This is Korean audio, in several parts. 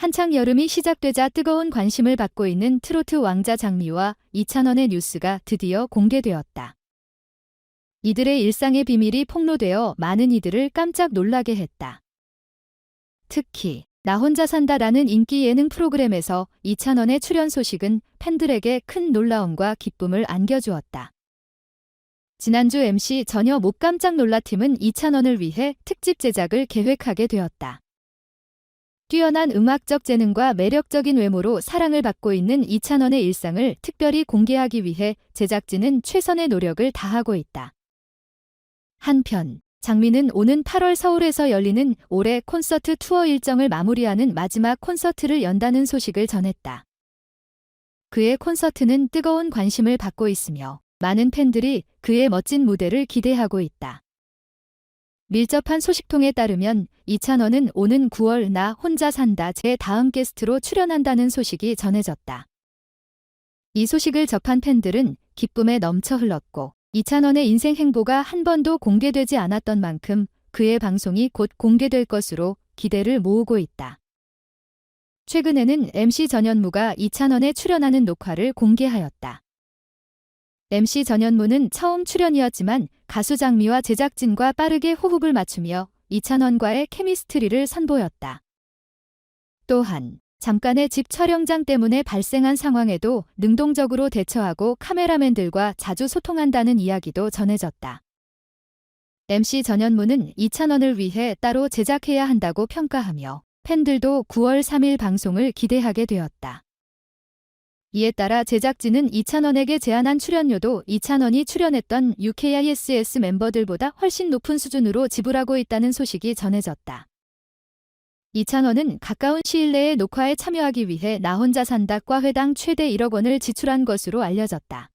한창 여름이 시작되자 뜨거운 관심을 받고 있는 트로트 왕자 장미와 이찬원의 뉴스가 드디어 공개되었다. 이들의 일상의 비밀이 폭로되어 많은 이들을 깜짝 놀라게 했다. 특히 나 혼자 산다라는 인기 예능 프로그램에서 이찬원의 출연 소식은 팬들에게 큰 놀라움과 기쁨을 안겨주었다. 지난주 MC 전혀 못 깜짝 놀라 팀은 이찬원을 위해 특집 제작을 계획하게 되었다. 뛰어난 음악적 재능과 매력적인 외모로 사랑을 받고 있는 이찬원의 일상을 특별히 공개하기 위해 제작진은 최선의 노력을 다하고 있다. 한편 장미는 오는 8월 서울에서 열리는 올해 콘서트 투어 일정을 마무리하는 마지막 콘서트를 연다는 소식을 전했다. 그의 콘서트는 뜨거운 관심을 받고 있으며 많은 팬들이 그의 멋진 무대를 기대하고 있다. 밀접한 소식통에 따르면 이찬원은 오는 9월 나 혼자 산다 제 다음 게스트로 출연한다는 소식이 전해졌다. 이 소식을 접한 팬들은 기쁨에 넘쳐 흘렀고 이찬원의 인생 행보가 한 번도 공개되지 않았던 만큼 그의 방송이 곧 공개될 것으로 기대를 모으고 있다. 최근에는 MC 전현무가 이찬원에 출연하는 녹화를 공개하였다. MC 전현무는 처음 출연이었지만 가수 장미와 제작진과 빠르게 호흡을 맞추며 이찬원과의 케미스트리를 선보였다. 또한 잠깐의 집 촬영장 때문에 발생한 상황에도 능동적으로 대처하고 카메라맨들과 자주 소통한다는 이야기도 전해졌다. MC 전현무는 이찬원을 위해 따로 제작해야 한다고 평가하며 팬들도 9월 3일 방송을 기대하게 되었다. 이에 따라 제작진은 이찬원에게 제안한 출연료도 이찬원이 출연했던 UKISS 멤버들보다 훨씬 높은 수준으로 지불하고 있다는 소식이 전해졌다. 이찬원은 가까운 시일 내에 녹화에 참여하기 위해 나 혼자 산다과 회당 최대 1억 원을 지출한 것으로 알려졌다.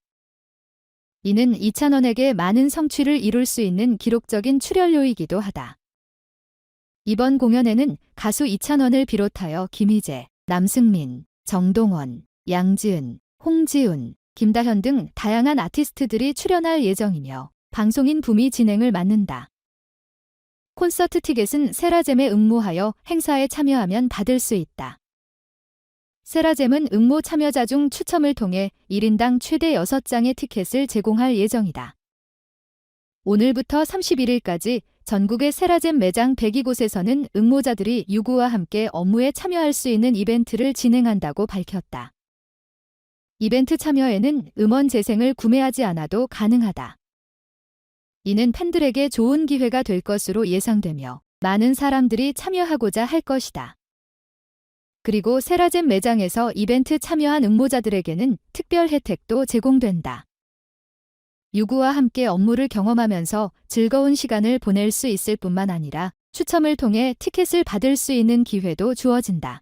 이는 이찬원에게 많은 성취를 이룰 수 있는 기록적인 출연료이기도 하다. 이번 공연에는 가수 이찬원을 비롯하여 김희재, 남승민, 정동원, 양지은, 홍지훈, 김다현 등 다양한 아티스트들이 출연할 예정이며 방송인 붐이 진행을 맡는다. 콘서트 티켓은 세라젬에 응모하여 행사에 참여하면 받을 수 있다. 세라젬은 응모 참여자 중 추첨을 통해 1인당 최대 6장의 티켓을 제공할 예정이다. 오늘부터 31일까지 전국의 세라젬 매장 102곳에서는 응모자들이 유구와 함께 업무에 참여할 수 있는 이벤트를 진행한다고 밝혔다. 이벤트 참여에는 음원 재생을 구매하지 않아도 가능하다. 이는 팬들에게 좋은 기회가 될 것으로 예상되며 많은 사람들이 참여하고자 할 것이다. 그리고 세라젬 매장에서 이벤트 참여한 응모자들에게는 특별 혜택도 제공된다. 유구와 함께 업무를 경험하면서 즐거운 시간을 보낼 수 있을 뿐만 아니라 추첨을 통해 티켓을 받을 수 있는 기회도 주어진다.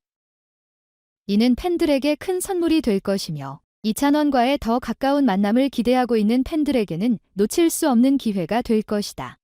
이는 팬들에게 큰 선물이 될 것이며 이찬원과의 더 가까운 만남을 기대하고 있는 팬들에게는 놓칠 수 없는 기회가 될 것이다.